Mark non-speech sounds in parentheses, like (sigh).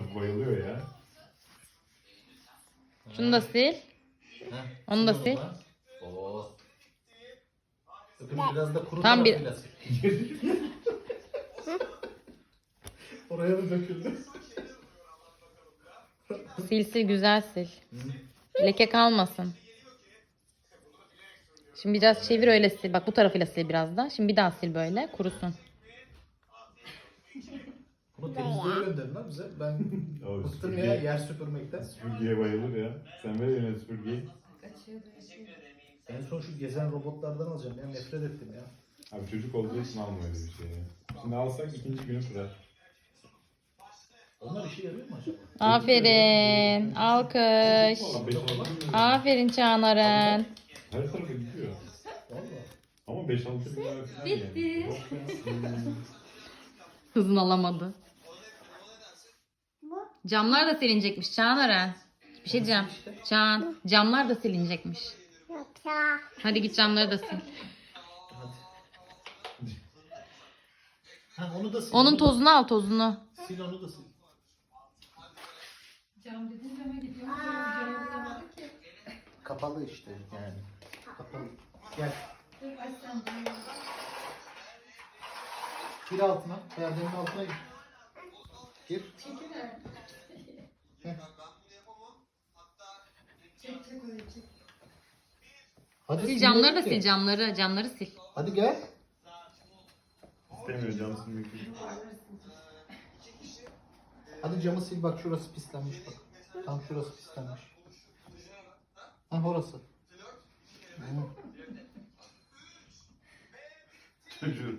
(laughs) Bayılıyor ya. Şunu da sil. Heh, Onu da sil. Oo. Bakın biraz da kuru Tam bir-. (laughs) Oraya da döküldü. Sil sil güzel sil. Leke kalmasın. Şimdi biraz çevir öyle sil. Bak bu tarafıyla sil biraz da. Şimdi bir daha sil böyle kurusun. Bunu temizliğe gönderin lan bize. Ben (laughs) O bıktım süpürge- ya yer süpürmekten. Süpürgeye bayılır ya. Sen ver eline süpürgeyi. En son şu gezen robotlardan alacağım ya nefret ettim ya. Abi çocuk olduğu için alma öyle bir şey ya. Şimdi alsak ikinci günü kurar. Onlar işe yarıyor mu acaba? Aferin. Alkış. Valla beş altı gün- Aferin Çağnaren. Her tarafa gidiyor. Valla. Ama 5-6 bin lira falan Bitti. yani. Yok ya. Hızını alamadı. Camlar da silinecekmiş Çağnaren. Bir şey diyeceğim. Çağan, camlar da silinecekmiş. Hadi git camları da sil. Hadi. Ha onu da sil. Onun onu da- tozunu al tozunu. Sil onu da sil. Kapalı işte yani. Kapalı. Gel. Gir altına. Perdenin altına gir. Gir. Heh. Hadi Sil camları da sil camları. Camları sil. Hadi gel. İstemiyor silmek için. Hadi camı sil bak şurası pislenmiş bak. Tam şurası pislenmiş. Ha orası. Hı. Çocuğu.